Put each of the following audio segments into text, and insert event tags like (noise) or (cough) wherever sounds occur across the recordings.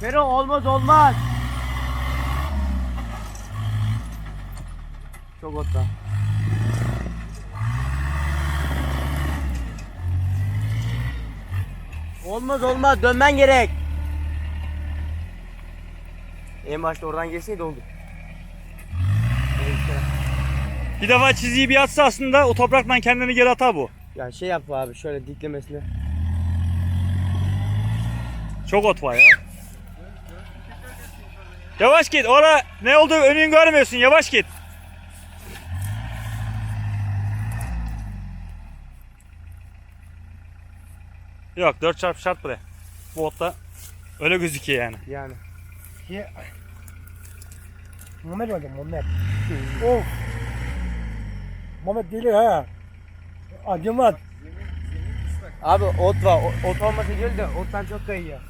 Fero olmaz olmaz. Çok otta. Olmaz olmaz dönmen gerek. En başta oradan geçseydi oldu. Bir defa çizgiyi bir atsa aslında o topraktan kendini geri atar bu. Ya şey yap abi şöyle diklemesine. Çok ot var ya. Yavaş git. Ora ne olduğu önünü görmüyorsun. Yavaş git. Yok 4 çarpı şart buraya. Bu otta öyle gözüküyor yani. Yani. Şey... Muhammed vardı Muhammed. o. Muhammed değil ha. Acımat. Abi ot var. Ot olmasa değil de ottan çok kayıyor.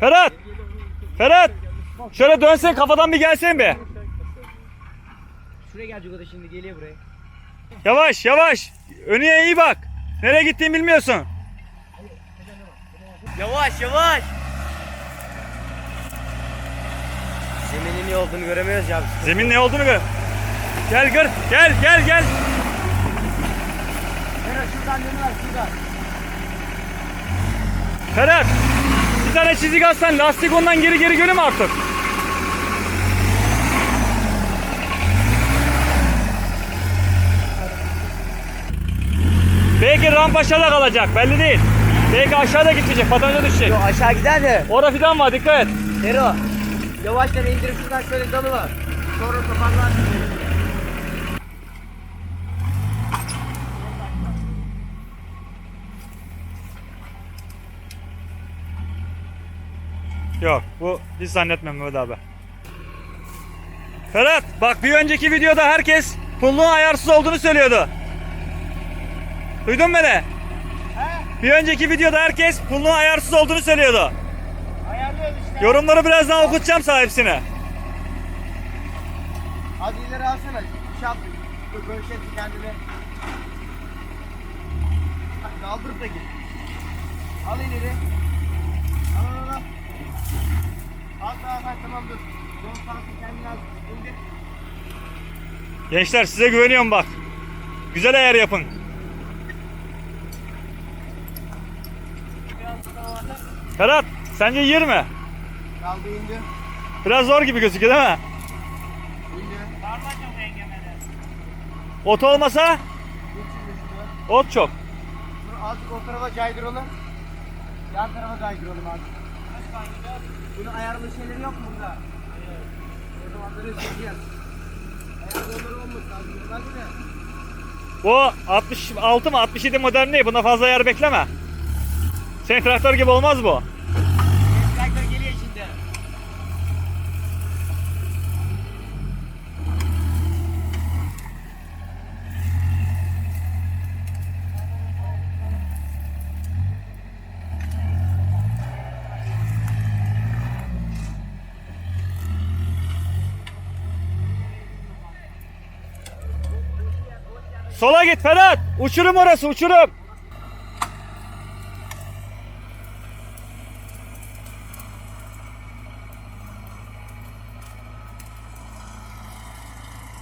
Ferhat! Ferhat! Şöyle dönsen kafadan bir gelsen be. Şuraya gelecek o da şimdi geliyor buraya. Yavaş yavaş. Önüne iyi bak. Nereye gittiğini bilmiyorsun. Yavaş yavaş. Zeminin iyi olduğunu göremiyoruz ya. biz. Zemin ne olduğunu gör. Gel gör. Gel gel gel. Ferhat şuradan dönüver şuradan. Ferhat. Bir tane çizik atsan lastik ondan geri geri görür mü artık? Belki rampa aşağıda kalacak belli değil. Belki aşağıda gidecek patronca düşecek. Yo aşağı gider de. Orada fidan var dikkat et. Fero. Yavaştan indirip şuradan şöyle dalı var. Sonra toparlarsın. Yok bu hiç zannetmem Mehmet abi. Ferhat bak bir önceki videoda herkes pulluğun ayarsız olduğunu söylüyordu. Duydun mu beni? Bir önceki videoda herkes pulluğun ayarsız olduğunu söylüyordu. Ayarlıyoruz işte. Yorumları birazdan okutacağım sana hepsini. Az ileri alsana. Şey yap. Gölşet kendini. Bak, Kaldırıp da git. Al ileri. Al al al. Tamam dur. Al. İndir. Gençler size güveniyorum bak. Güzel ayar yapın. Biraz daha. Ferhat sence yer mi? Kaldı indi. Biraz zor gibi gözüküyor değil mi? İndi. Ot olmasa Geç şimdi şunu. ot çok. Azıcık o tarafa caydıralım. Yan tarafa caydıralım abi. Bunu ayarlı şeyleri yok mu burada? Hayır. O zaman böyle çekeceğiz. Olmasın abi. Hadi de. Bu 66 mı 67 model değil. Buna fazla ayar bekleme. Senin traktör gibi olmaz bu. Sola git Ferhat. Uçurum orası uçurum.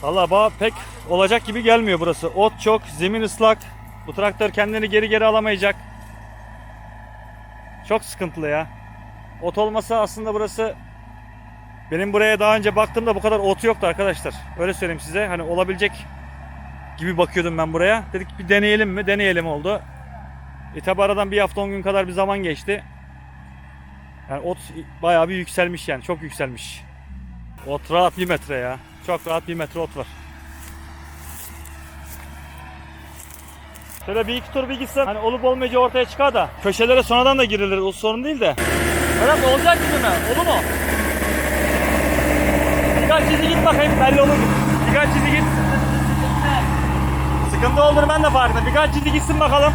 Valla bana pek olacak gibi gelmiyor burası. Ot çok, zemin ıslak. Bu traktör kendini geri geri alamayacak. Çok sıkıntılı ya. Ot olmasa aslında burası benim buraya daha önce baktığımda bu kadar ot yoktu arkadaşlar. Öyle söyleyeyim size. Hani olabilecek gibi bakıyordum ben buraya. Dedik bir deneyelim mi? Deneyelim oldu. E tabi aradan bir hafta 10 gün kadar bir zaman geçti. Yani ot bayağı bir yükselmiş yani. Çok yükselmiş. Ot rahat bir metre ya. Çok rahat bir metre ot var. Şöyle bir iki tur bir gitsen hani olup olmayacağı ortaya çıkar da köşelere sonradan da girilir o sorun değil de. Ferhat olacak gibi mi? Olur mu? Birkaç çizgi git bakayım belli olur. Birkaç çizgi git. Sıkıntı olduğunu ben de farkındayım. Birkaç çizgi gitsin bakalım.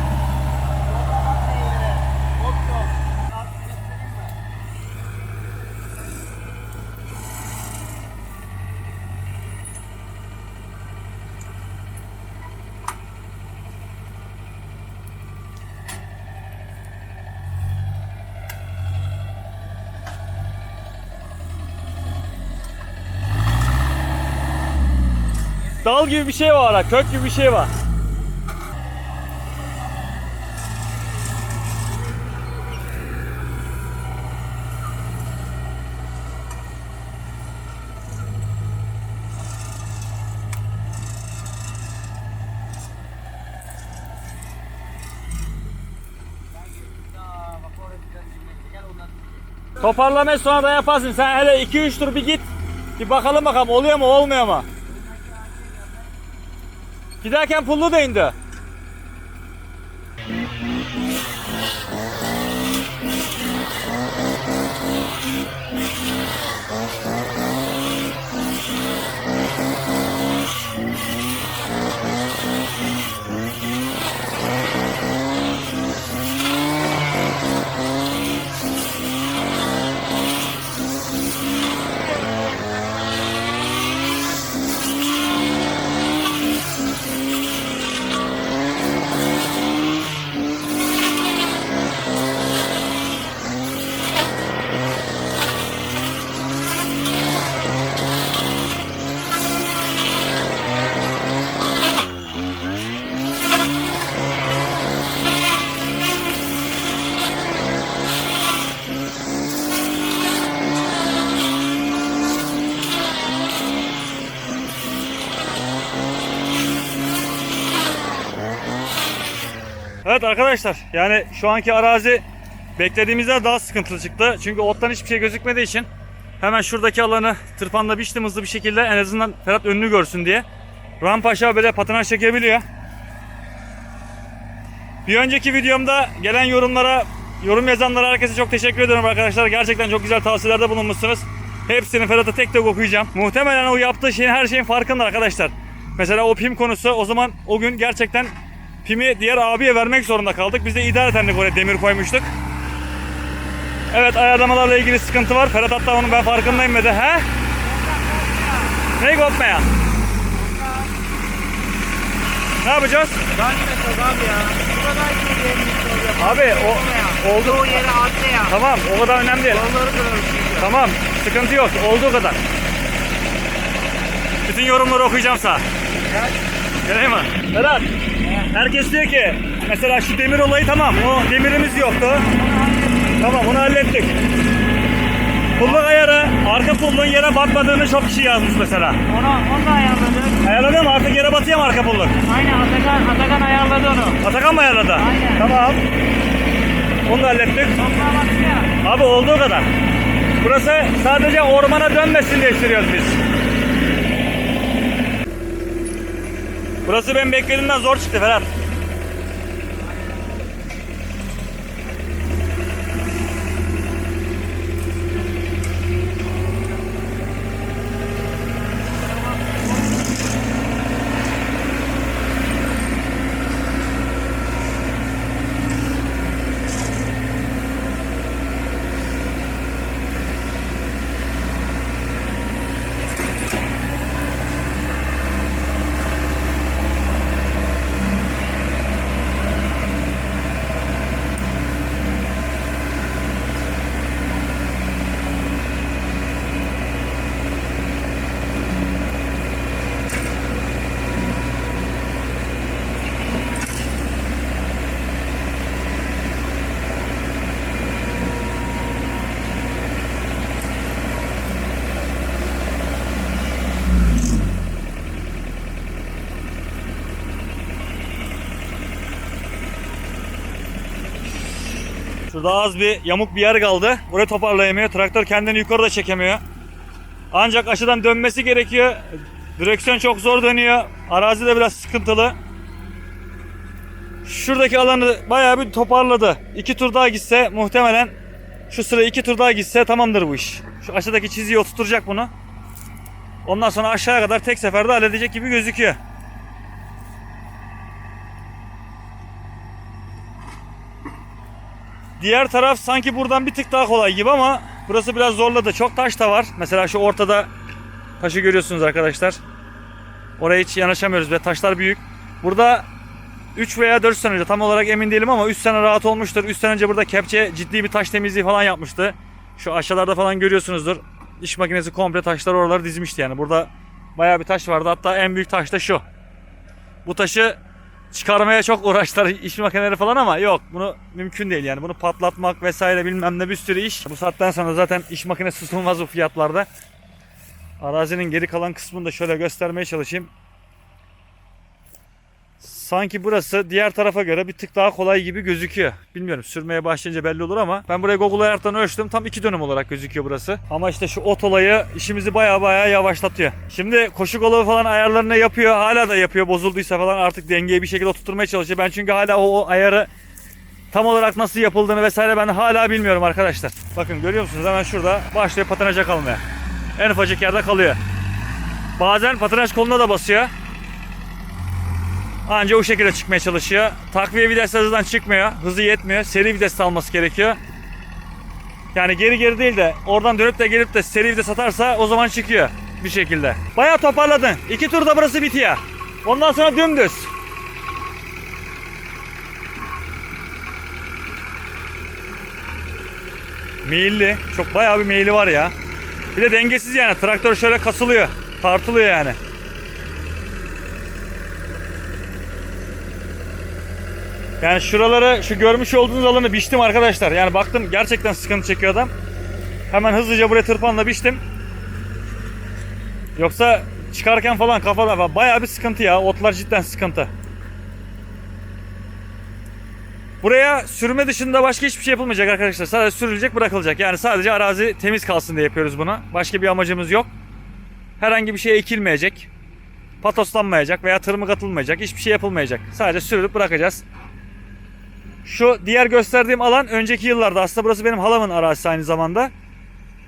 Dal gibi bir şey var ha. Kök gibi bir şey var. Toparlamayı sonra da yaparsın. Sen hele 2-3 tur bir git. Bir bakalım bakalım oluyor mu olmuyor mu? Giderken pullu da indi. Evet arkadaşlar yani şu anki arazi beklediğimizden daha sıkıntılı çıktı. Çünkü ottan hiçbir şey gözükmediği için hemen şuradaki alanı tırpanla biçtim hızlı bir şekilde en azından Ferhat önünü görsün diye. Rampa aşağı böyle patinaj çekebiliyor. Bir önceki videomda gelen yorumlara, yorum yazanlara herkese çok teşekkür ediyorum arkadaşlar. Gerçekten çok güzel tavsiyelerde bulunmuşsunuz. Hepsini Ferhat'a tek tek okuyacağım. Muhtemelen o yaptığı şeyin her şeyin farkında arkadaşlar. Mesela o pim konusu o zaman o gün gerçekten pimi diğer abiye vermek zorunda kaldık. Biz de idare edendik oraya demir koymuştuk. Evet ayarlamalarla ilgili sıkıntı var. Ferhat hatta onun ben farkındayım dedi. He? Ne kopmaya? Ne yapacağız? Yok abi ya. Bu kadar. Abi o oldu. Çoğu yere atla ya. Tamam o kadar önemli değil. Tamam sıkıntı yok olduğu kadar. Bütün yorumları okuyacağım sana. Geleyim mi? Ferhat. Herkes diyor ki mesela şu demir olayı tamam o demirimiz yoktu. Tamam onu hallettik. Pulluk ayarı arka pulluğun yere batmadığını çok kişi yazmış mesela. Onu, onu da ayarladık. Ayarladın mı artık yere batıyor mu arka pulluk? Aynen Atakan, Atakan ayarladı onu. Atakan mı ayarladı? Aynen. Tamam. Onu da hallettik. Abi olduğu kadar. Burası sadece ormana dönmesin diye sürüyoruz biz. Burası benim beklediğimden zor çıktı Ferhat. Şurada az bir yamuk bir yer kaldı. Burayı toparlayamıyor. Traktör kendini yukarıda çekemiyor. Ancak aşıdan dönmesi gerekiyor. Direksiyon çok zor dönüyor. Arazi de biraz sıkıntılı. Şuradaki alanı bayağı bir toparladı. İki tur daha gitse muhtemelen şu sıra iki tur daha gitse tamamdır bu iş. Şu aşağıdaki çizgiyi oturtacak bunu. Ondan sonra aşağıya kadar tek seferde halledecek gibi gözüküyor. Diğer taraf sanki buradan bir tık daha kolay gibi ama burası biraz zorladı. Çok taş da var. Mesela şu ortada taşı görüyorsunuz arkadaşlar. Oraya hiç yanaşamıyoruz ve taşlar büyük. Burada 3 veya 4 sene önce tam olarak emin değilim ama 3 sene rahat olmuştur. 3 sene önce burada kepçe ciddi bir taş temizliği falan yapmıştı. Şu aşağılarda falan görüyorsunuzdur. İş makinesi komple taşlar oraları dizmişti yani. Burada Bayağı bir taş vardı. Hatta en büyük taş da şu. Bu taşı çıkarmaya çok uğraştılar iş makineleri falan ama yok bunu mümkün değil yani bunu patlatmak vesaire bilmem ne bir sürü iş. Bu saatten sonra zaten iş makinesi (laughs) tutulmaz bu fiyatlarda. Arazinin geri kalan kısmını da şöyle göstermeye çalışayım. Sanki burası diğer tarafa göre bir tık daha kolay gibi gözüküyor. Bilmiyorum sürmeye başlayınca belli olur ama ben buraya Google Earth'tan ölçtüm. Tam iki dönüm olarak gözüküyor burası. Ama işte şu ot olayı işimizi baya baya yavaşlatıyor. Şimdi koşu kolu falan ayarlarını yapıyor. Hala da yapıyor. Bozulduysa falan artık dengeyi bir şekilde oturtmaya çalışıyor. Ben çünkü hala o, o ayarı tam olarak nasıl yapıldığını vesaire ben hala bilmiyorum arkadaşlar. Bakın görüyor musunuz hemen şurada başlıyor patinaja kalmaya. En ufacık yerde kalıyor. Bazen patinaj koluna da basıyor. Anca o şekilde çıkmaya çalışıyor. Takviye vites hızdan çıkmıyor. Hızı yetmiyor. Seri vites alması gerekiyor. Yani geri geri değil de oradan dönüp de gelip de seri vites atarsa o zaman çıkıyor bir şekilde. Bayağı toparladın. İki turda burası bitiyor. Ondan sonra dümdüz. Meyilli. Çok bayağı bir meyili var ya. Bir de dengesiz yani. Traktör şöyle kasılıyor. Tartılıyor yani. Yani şuraları şu görmüş olduğunuz alanı biçtim arkadaşlar. Yani baktım gerçekten sıkıntı çekiyor adam. Hemen hızlıca buraya tırpanla biçtim. Yoksa çıkarken falan kafada bayağı bir sıkıntı ya. Otlar cidden sıkıntı. Buraya sürme dışında başka hiçbir şey yapılmayacak arkadaşlar. Sadece sürülecek bırakılacak. Yani sadece arazi temiz kalsın diye yapıyoruz bunu. Başka bir amacımız yok. Herhangi bir şey ekilmeyecek. Patoslanmayacak veya tırmık atılmayacak. Hiçbir şey yapılmayacak. Sadece sürülüp bırakacağız. Şu diğer gösterdiğim alan önceki yıllarda aslında burası benim halamın arazisi aynı zamanda.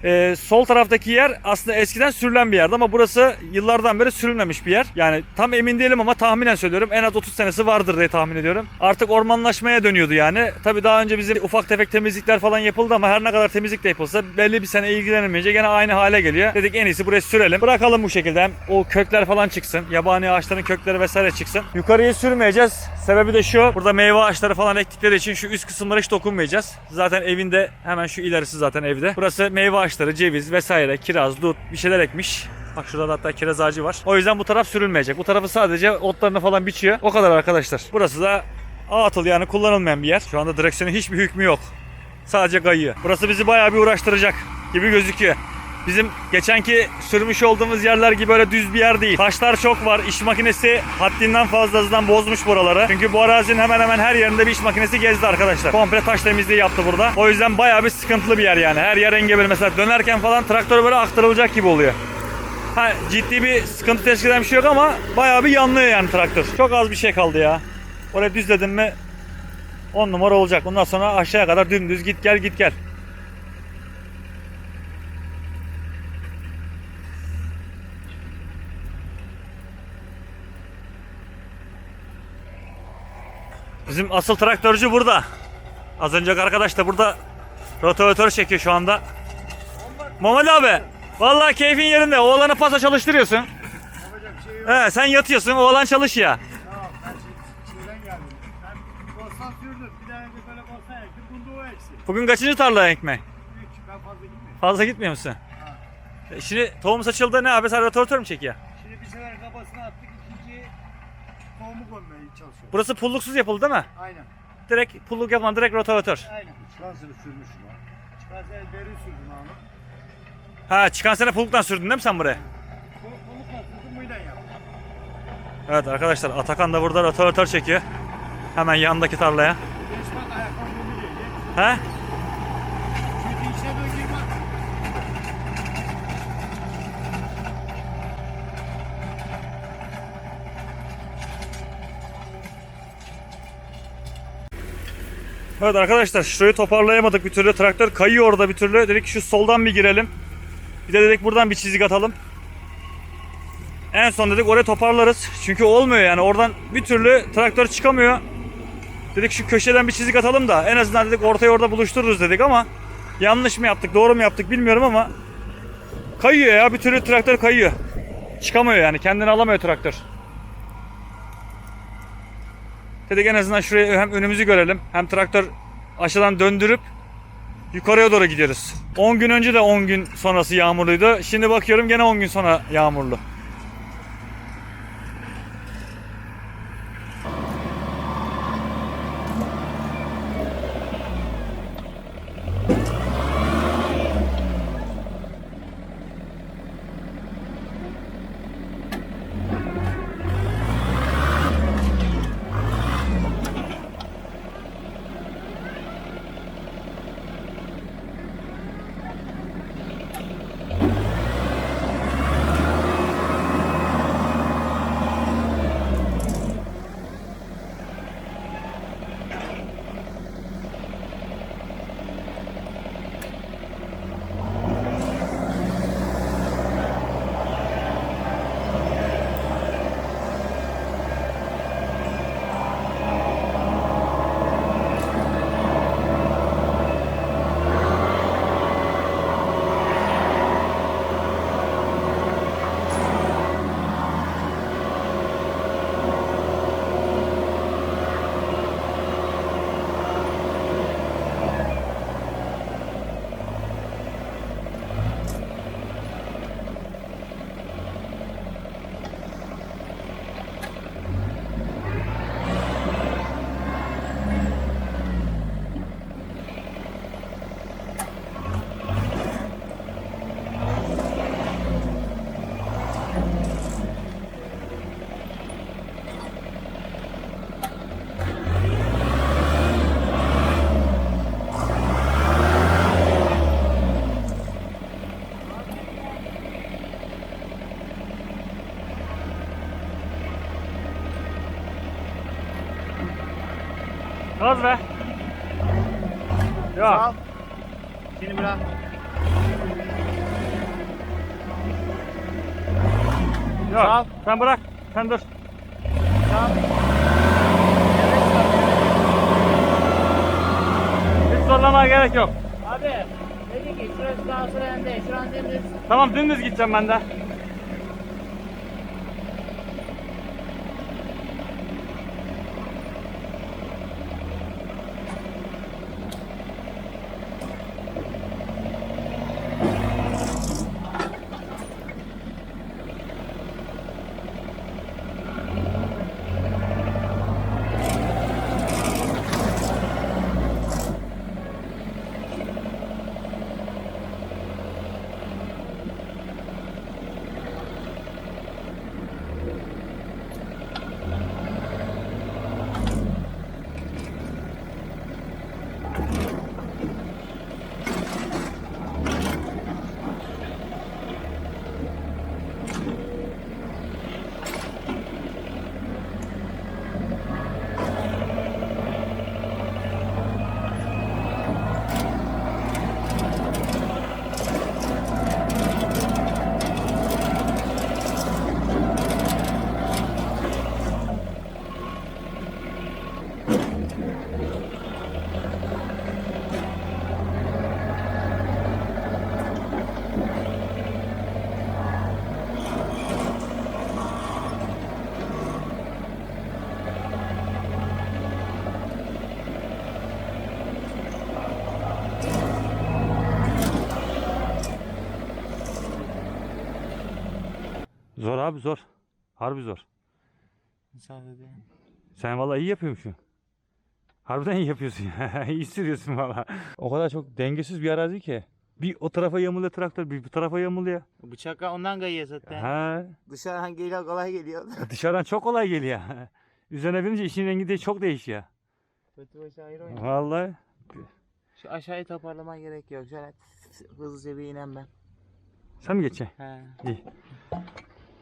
Ee, sol taraftaki yer aslında eskiden sürülen bir yerdi ama burası yıllardan beri sürülmemiş bir yer. Yani tam emin değilim ama tahminen söylüyorum en az 30 senesi vardır diye tahmin ediyorum. Artık ormanlaşmaya dönüyordu yani. Tabii daha önce bizim ufak tefek temizlikler falan yapıldı ama her ne kadar temizlik de yapılsa belli bir sene ilgilenilmeyince gene aynı hale geliyor. Dedik en iyisi buraya sürelim. Bırakalım bu şekilde hem o kökler falan çıksın. Yabani ağaçların kökleri vesaire çıksın. Yukarıya sürmeyeceğiz. Sebebi de şu. Burada meyve ağaçları falan ektikleri için şu üst kısımlara hiç dokunmayacağız. Zaten evinde hemen şu ilerisi zaten evde. Burası meyve ağaçları, ceviz vesaire, kiraz, dut bir şeyler ekmiş. Bak şurada da hatta kiraz ağacı var. O yüzden bu taraf sürülmeyecek. Bu tarafı sadece otlarını falan biçiyor. O kadar arkadaşlar. Burası da atıl yani kullanılmayan bir yer. Şu anda direksiyonun hiçbir hükmü yok. Sadece kayıyor. Burası bizi bayağı bir uğraştıracak gibi gözüküyor. Bizim geçenki sürmüş olduğumuz yerler gibi öyle düz bir yer değil. Taşlar çok var. İş makinesi haddinden fazla hızdan bozmuş buraları. Çünkü bu arazinin hemen hemen her yerinde bir iş makinesi gezdi arkadaşlar. Komple taş temizliği yaptı burada. O yüzden bayağı bir sıkıntılı bir yer yani. Her yer engebeli. Mesela dönerken falan traktör böyle aktarılacak gibi oluyor. Ha, ciddi bir sıkıntı teşkil eden bir şey yok ama bayağı bir yanlıyor yani traktör. Çok az bir şey kaldı ya. Oraya düzledim mi 10 numara olacak. Ondan sonra aşağıya kadar dümdüz git gel git gel. Bizim asıl traktörcü burada. Az önceki arkadaş da burada rotavatör çekiyor şu anda. Muhammed abi, vallahi keyfin yerinde. Oğlanı pasa çalıştırıyorsun. Şey. He, sen yatıyorsun, oğlan çalış ya. Tamam ben şey, şeyden geldim. Ben korsan sürdüm. Bir daha önce böyle korsan ektim. Bunda o eksik. Bugün kaçıncı tarla ekmek? Üç. Ben fazla gitmiyorum. Fazla gitmiyor musun? E, Şimdi tohum saçıldı ne abi? Sen rotavatör mü çekiyor? Şimdi bir sefer kafasına attık. ikinci tohumu koymaya çalışıyorum. Burası pulluksuz yapıldı değil mi? Aynen. Direkt pulluk yapmadan direkt rotavatör. Aynen. Çıkarsını sürmüşüm ha. Çıkarsa beri sürdüm abi. Ha çıkan sene pulluktan sürdün değil mi sen buraya? Kolu kolu kastırdım buyla yaptım. Evet arkadaşlar Atakan da burada rotavatör çekiyor. Hemen yandaki tarlaya. Değişmen ayakkabımı giyecek. He? Çünkü içine dön gir bak. Evet arkadaşlar şurayı toparlayamadık bir türlü. Traktör kayıyor orada bir türlü. Dedik şu soldan bir girelim. Bir de dedik buradan bir çizik atalım. En son dedik oraya toparlarız. Çünkü olmuyor yani oradan bir türlü traktör çıkamıyor. Dedik şu köşeden bir çizik atalım da en azından dedik ortaya orada buluştururuz dedik ama yanlış mı yaptık doğru mu yaptık bilmiyorum ama kayıyor ya bir türlü traktör kayıyor. Çıkamıyor yani kendini alamıyor traktör. Dedik en azından şuraya hem önümüzü görelim hem traktör aşağıdan döndürüp yukarıya doğru gidiyoruz. 10 gün önce de 10 gün sonrası yağmurluydu. Şimdi bakıyorum gene 10 gün sonra yağmurlu. Gaz ver. Yok. Al. Şimdi bırak. Yok. Sağ ol. Sen bırak. Sen dur. Sağ. Hiç zorlamaya gerek yok. Abi dedi ki şurası daha sonra önde. Şu an dümdüz. Tamam dümdüz gideceğim ben de. Abi zor. Harbi zor. Müsaade edin. Sen vallahi iyi yapıyormuşsun. Harbiden iyi yapıyorsun ya. (laughs) iyi sürüyorsun valla. O kadar çok dengesiz bir arazi ki. Bir o tarafa yamuluyor traktör, bir bu tarafa yamuluyor. Bıçak ondan kayıyor zaten. Ha, Dışarıdan geliyor kolay geliyor. dışarıdan çok kolay geliyor. (laughs) Üzerine binince işin rengi de çok değişiyor. Kötü başı ayrı oynuyor. Vallahi. Şu aşağıyı toparlama gerek yok. Şöyle hızlıca bir inen ben. Sen mi geçeceksin? He. İyi.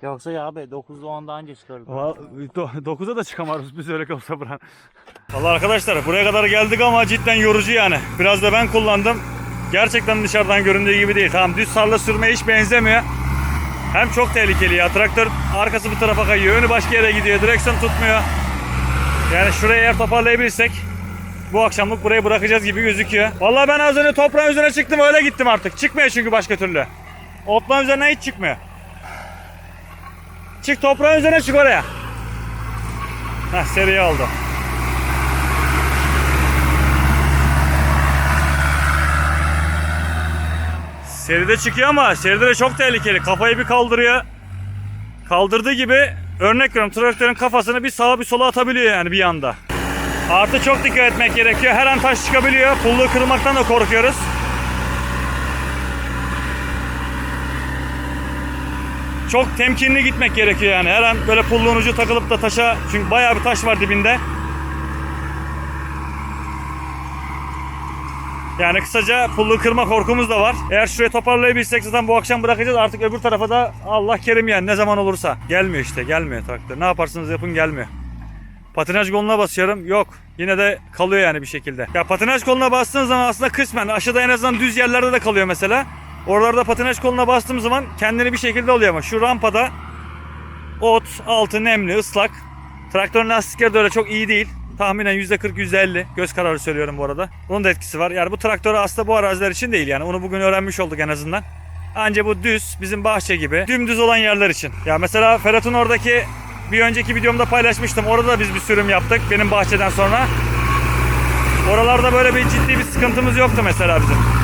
Yoksa ya abi 9'da 10'da anca çıkardım. 9'a da çıkamarız biz öyle olsa buran. Valla arkadaşlar buraya kadar geldik ama cidden yorucu yani. Biraz da ben kullandım. Gerçekten dışarıdan göründüğü gibi değil. Tamam düz sarla sürmeye hiç benzemiyor. Hem çok tehlikeli ya. Traktör arkası bu tarafa kayıyor. Önü başka yere gidiyor. Direksiyon tutmuyor. Yani şurayı eğer toparlayabilirsek bu akşamlık burayı bırakacağız gibi gözüküyor. Vallahi ben az önce toprağın üzerine çıktım öyle gittim artık. Çıkmıyor çünkü başka türlü. Otların üzerine hiç çıkmıyor. Çık toprağın üzerine çık oraya. Heh seri oldu. Seride çıkıyor ama seride de çok tehlikeli. Kafayı bir kaldırıyor. Kaldırdığı gibi örnek veriyorum traktörün kafasını bir sağa bir sola atabiliyor yani bir anda. Artı çok dikkat etmek gerekiyor. Her an taş çıkabiliyor. Pulluğu kırmaktan da korkuyoruz. Çok temkinli gitmek gerekiyor yani. Her an böyle pulluğun ucu takılıp da taşa çünkü bayağı bir taş var dibinde. Yani kısaca pulluğu kırma korkumuz da var. Eğer şurayı toparlayabilsek zaten bu akşam bırakacağız. Artık öbür tarafa da Allah kerim yani ne zaman olursa. Gelmiyor işte gelmiyor traktör. Ne yaparsınız yapın gelmiyor. Patinaj koluna basıyorum. Yok. Yine de kalıyor yani bir şekilde. Ya patinaj koluna bastığın zaman aslında kısmen aşağıda en azından düz yerlerde de kalıyor mesela. Oralarda patinaj koluna bastığım zaman kendini bir şekilde oluyor ama şu rampada ot, altı nemli, ıslak. Traktörün lastikleri de öyle çok iyi değil. Tahminen %40 %50 göz kararı söylüyorum bu arada. Bunun da etkisi var. Yani bu traktör aslında bu araziler için değil yani. Onu bugün öğrenmiş olduk en azından. Anca bu düz bizim bahçe gibi dümdüz olan yerler için. Ya mesela Ferhat'ın oradaki bir önceki videomda paylaşmıştım. Orada da biz bir sürüm yaptık benim bahçeden sonra. Oralarda böyle bir ciddi bir sıkıntımız yoktu mesela bizim.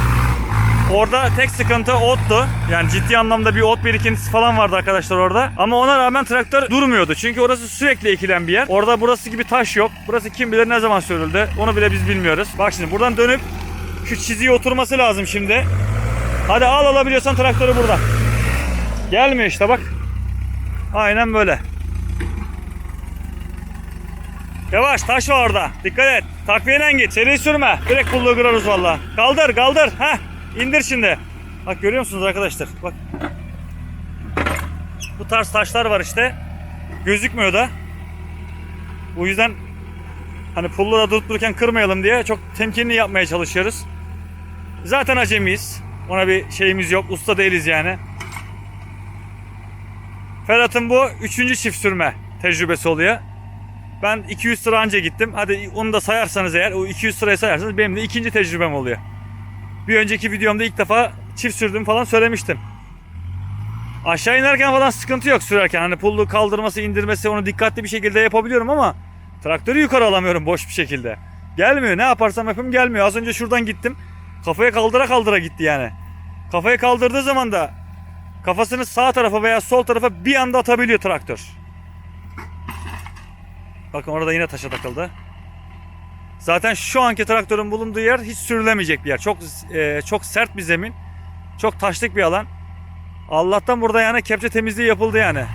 Orada tek sıkıntı ottu. Yani ciddi anlamda bir ot birikintisi falan vardı arkadaşlar orada. Ama ona rağmen traktör durmuyordu. Çünkü orası sürekli ekilen bir yer. Orada burası gibi taş yok. Burası kim bilir ne zaman sürüldü. Onu bile biz bilmiyoruz. Bak şimdi buradan dönüp şu çizgiye oturması lazım şimdi. Hadi al alabiliyorsan traktörü buradan. Gelmiyor işte bak. Aynen böyle. Yavaş taş var orada. Dikkat et. Takviyeyle git. Seri sürme. Direkt pulluğu kırarız valla. Kaldır kaldır. Heh. İndir şimdi. Bak görüyor musunuz arkadaşlar? Bak. Bu tarz taşlar var işte. Gözükmüyor da. Bu yüzden Hani pullara durup dururken kırmayalım diye çok temkinli yapmaya çalışıyoruz. Zaten acemiyiz. Ona bir şeyimiz yok. Usta değiliz yani. Ferhat'ın bu üçüncü çift sürme tecrübesi oluyor. Ben 200 sıra anca gittim. Hadi onu da sayarsanız eğer o 200 sırayı sayarsanız benim de ikinci tecrübem oluyor. Bir önceki videomda ilk defa çift sürdüm falan söylemiştim. Aşağı inerken falan sıkıntı yok sürerken. Hani pullu kaldırması, indirmesi onu dikkatli bir şekilde yapabiliyorum ama traktörü yukarı alamıyorum boş bir şekilde. Gelmiyor. Ne yaparsam yapayım gelmiyor. Az önce şuradan gittim. Kafaya kaldıra kaldıra gitti yani. Kafayı kaldırdığı zaman da kafasını sağ tarafa veya sol tarafa bir anda atabiliyor traktör. Bakın orada yine taşa takıldı. Zaten şu anki traktörün bulunduğu yer hiç sürülemeyecek bir yer. Çok e, çok sert bir zemin. Çok taşlık bir alan. Allah'tan burada yani kepçe temizliği yapıldı yani.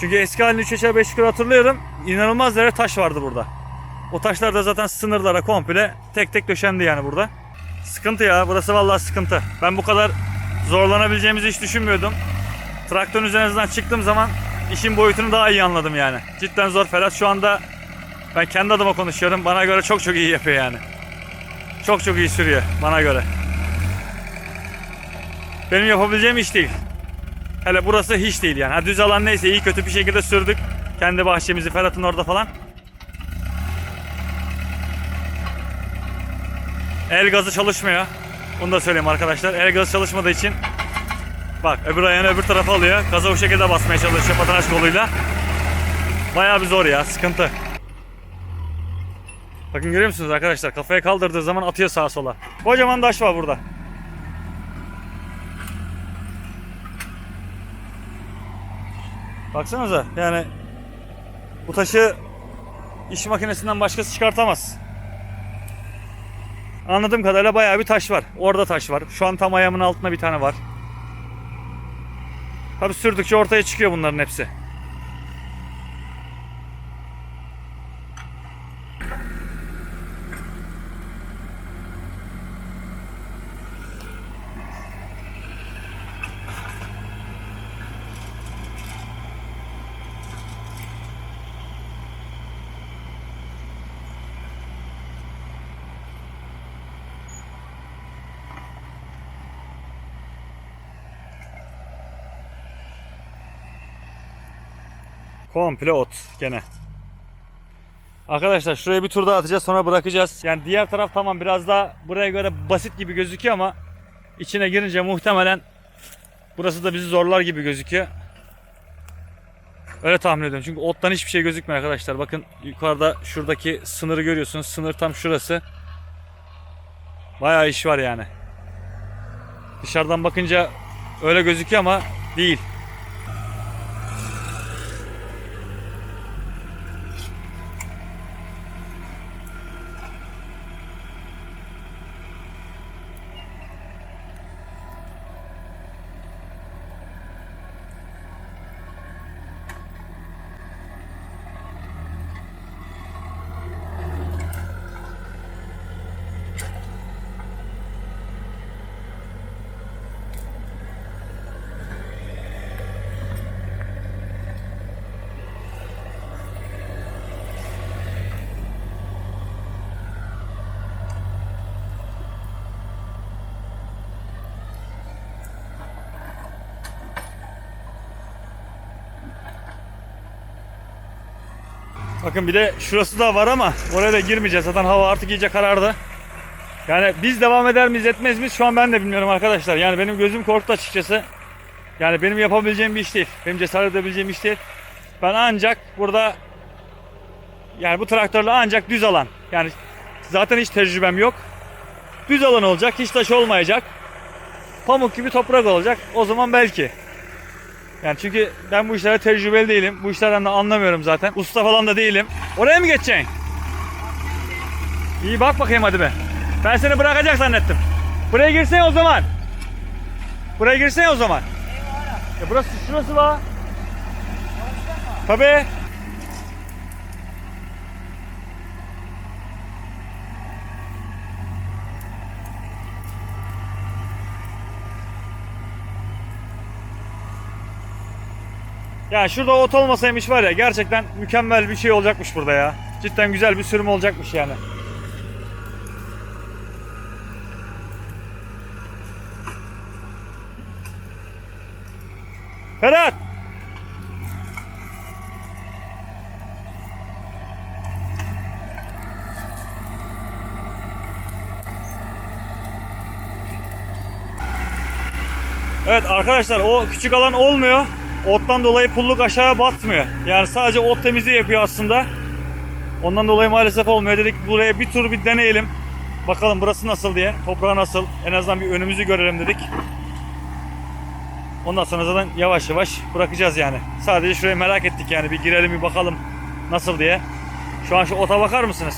Çünkü eski halini 3 aşağı 5 yukarı hatırlıyorum. İnanılmaz değerli taş vardı burada. O taşlar da zaten sınırlara komple tek tek döşendi yani burada. Sıkıntı ya burası vallahi sıkıntı. Ben bu kadar zorlanabileceğimizi hiç düşünmüyordum. Traktörün üzerinden çıktığım zaman işin boyutunu daha iyi anladım yani. Cidden zor Ferhat şu anda ben kendi adıma konuşuyorum. Bana göre çok çok iyi yapıyor yani. Çok çok iyi sürüyor bana göre. Benim yapabileceğim iş değil. Hele burası hiç değil yani. Düz alan neyse iyi kötü bir şekilde sürdük. Kendi bahçemizi Ferhat'ın orada falan. El gazı çalışmıyor. Bunu da söyleyeyim arkadaşlar. El gazı çalışmadığı için bak öbür ayağını öbür tarafa alıyor. Gaza o şekilde basmaya çalışıyor patinaj koluyla. Bayağı bir zor ya. Sıkıntı. Bakın görüyor musunuz arkadaşlar? Kafaya kaldırdığı zaman atıyor sağa sola. Kocaman taş var burada. Baksanıza yani bu taşı iş makinesinden başkası çıkartamaz. Anladığım kadarıyla bayağı bir taş var. Orada taş var. Şu an tam ayağımın altında bir tane var. Tabi sürdükçe ortaya çıkıyor bunların hepsi. Komple ot gene. Arkadaşlar şuraya bir tur daha atacağız sonra bırakacağız. Yani diğer taraf tamam biraz daha buraya göre basit gibi gözüküyor ama içine girince muhtemelen burası da bizi zorlar gibi gözüküyor. Öyle tahmin ediyorum. Çünkü ottan hiçbir şey gözükmüyor arkadaşlar. Bakın yukarıda şuradaki sınırı görüyorsunuz. Sınır tam şurası. Bayağı iş var yani. Dışarıdan bakınca öyle gözüküyor ama değil. Bakın bir de şurası da var ama oraya da girmeyeceğiz. Zaten hava artık iyice karardı. Yani biz devam eder miyiz etmez miyiz şu an ben de bilmiyorum arkadaşlar. Yani benim gözüm korktu açıkçası. Yani benim yapabileceğim bir iş değil. Benim cesaret edebileceğim iş değil. Ben ancak burada yani bu traktörle ancak düz alan. Yani zaten hiç tecrübem yok. Düz alan olacak. Hiç taş olmayacak. Pamuk gibi toprak olacak. O zaman belki. Yani çünkü ben bu işlere tecrübeli değilim. Bu işlerden de anlamıyorum zaten. Usta falan da değilim. Oraya mı geçeceksin? İyi bak bakayım hadi be. Ben seni bırakacak zannettim. Buraya girsene o zaman. Buraya girsene o zaman. Ya burası şurası var. Tabii. Ya şurada ot olmasaymış var ya gerçekten mükemmel bir şey olacakmış burada ya. cidden güzel bir sürüm olacakmış yani. Ferhat! Evet arkadaşlar o küçük alan olmuyor. Ottan dolayı pulluk aşağı batmıyor. Yani sadece ot temizliği yapıyor aslında. Ondan dolayı maalesef olmuyor. Dedik buraya bir tur bir deneyelim. Bakalım burası nasıl diye. Toprağı nasıl. En azından bir önümüzü görelim dedik. Ondan sonra zaten yavaş yavaş bırakacağız yani. Sadece şurayı merak ettik yani. Bir girelim bir bakalım nasıl diye. Şu an şu ota bakar mısınız?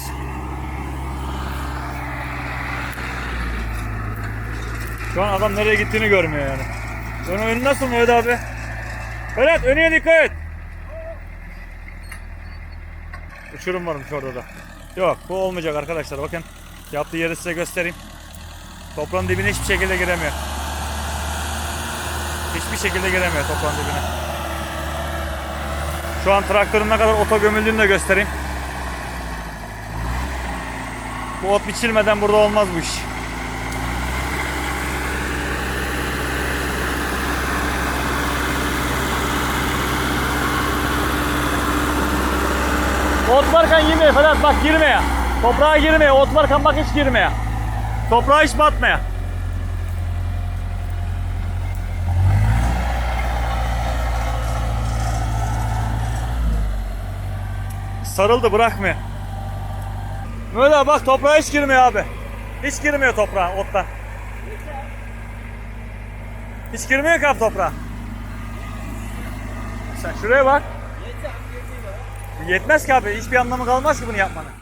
Şu an adam nereye gittiğini görmüyor yani. Önü nasıl Mehmet abi? Berat önüne dikkat et. Uçurum varmış orada da. Yok bu olmayacak arkadaşlar bakın. Yaptığı yeri size göstereyim. Toprağın dibine hiçbir şekilde giremiyor. Hiçbir şekilde giremiyor toprağın dibine. Şu an traktörün ne kadar ota gömüldüğünü de göstereyim. Bu ot biçilmeden burada olmaz bu iş. Ot varken girmeye Ferhat bak girmeye. Toprağa girmeye. Ot varken bak hiç girmeye. Toprağa hiç batmaya. Sarıldı bırakmıyor. Böyle bak toprağa hiç girmiyor abi. Hiç girmiyor toprağa ottan. Hiç girmiyor abi toprağa. Sen şuraya bak. Yetmez ki abi. Hiçbir anlamı kalmaz ki bunu yapmanın.